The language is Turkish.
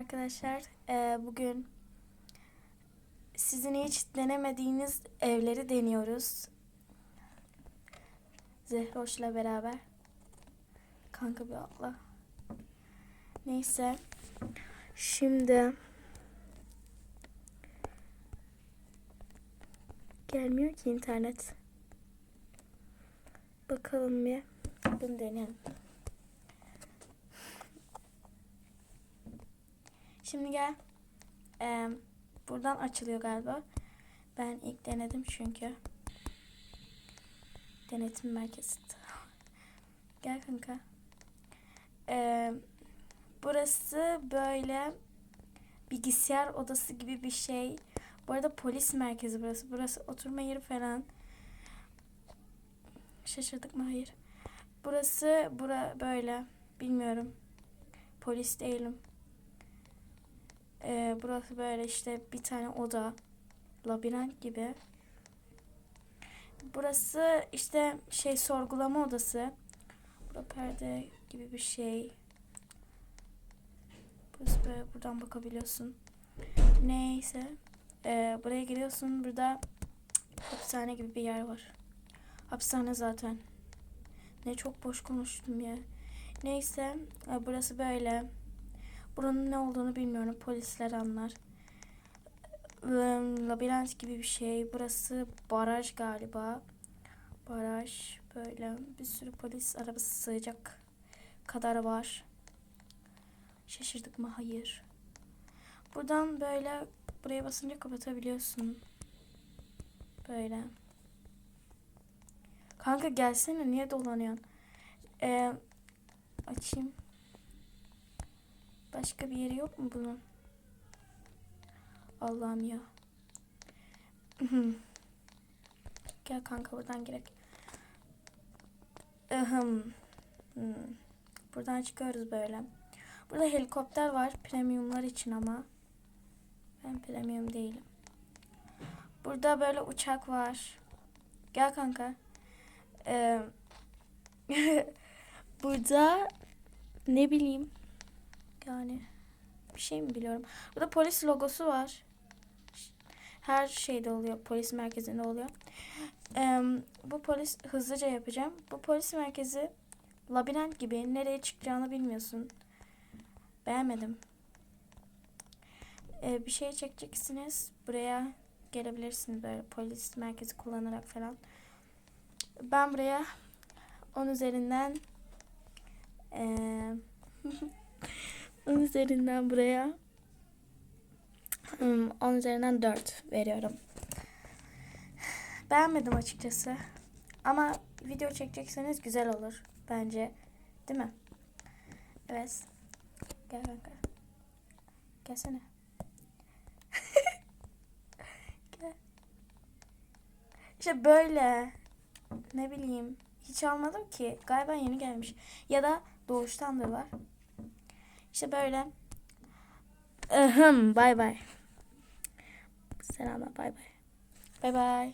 Arkadaşlar eee, bugün sizin hiç denemediğiniz evleri deniyoruz. Zehroş'la beraber. Kanka bir atla. Neyse. Şimdi gelmiyor ki internet. Bakalım bir. Bunu deneyelim. Şimdi gel. Ee, buradan açılıyor galiba. Ben ilk denedim çünkü. Denetim merkezi. gel kanka. Ee, burası böyle bilgisayar odası gibi bir şey. Bu arada polis merkezi burası. Burası oturma yeri falan. Şaşırdık mı? Hayır. Burası bura böyle. Bilmiyorum. Polis değilim. Ee, burası böyle işte bir tane oda. Labirent gibi. Burası işte şey sorgulama odası. Burada perde gibi bir şey. Burası böyle buradan bakabiliyorsun. Neyse. Ee, buraya giriyorsun. Burada hapishane gibi bir yer var. Hapishane zaten. Ne çok boş konuştum ya. Neyse. e, burası böyle. Buranın ne olduğunu bilmiyorum. Polisler anlar. Labirent gibi bir şey. Burası baraj galiba. Baraj böyle bir sürü polis arabası sığacak kadar var. Şaşırdık mı? Hayır. Buradan böyle buraya basınca kapatabiliyorsun. Böyle. Kanka gelsene niye dolanıyorsun? Ee, açayım. Başka bir yeri yok mu bunun? Allah'ım ya. Gel kanka buradan girek. Ihım. Hmm. Buradan çıkıyoruz böyle. Burada helikopter var. Premiumlar için ama. Ben premium değilim. Burada böyle uçak var. Gel kanka. Ee, burada ne bileyim yani bir şey mi biliyorum. Burada polis logosu var. Her şeyde oluyor. Polis merkezinde oluyor. Ee, bu polis hızlıca yapacağım. Bu polis merkezi labirent gibi. Nereye çıkacağını bilmiyorsun. Beğenmedim. Ee, bir şey çekeceksiniz. Buraya gelebilirsiniz böyle polis merkezi kullanarak falan. Ben buraya 10 üzerinden eee 10 üzerinden buraya hmm, 10 üzerinden 4 veriyorum. Beğenmedim açıkçası. Ama video çekecekseniz güzel olur bence. Değil mi? Evet. Gel kanka. Gelsene. Gel. İşte böyle. Ne bileyim. Hiç almadım ki. Galiba yeni gelmiş. Ya da doğuştan da var. İşte böyle. Ahım, bay bay. Selamlar, bay bay. Bay bay.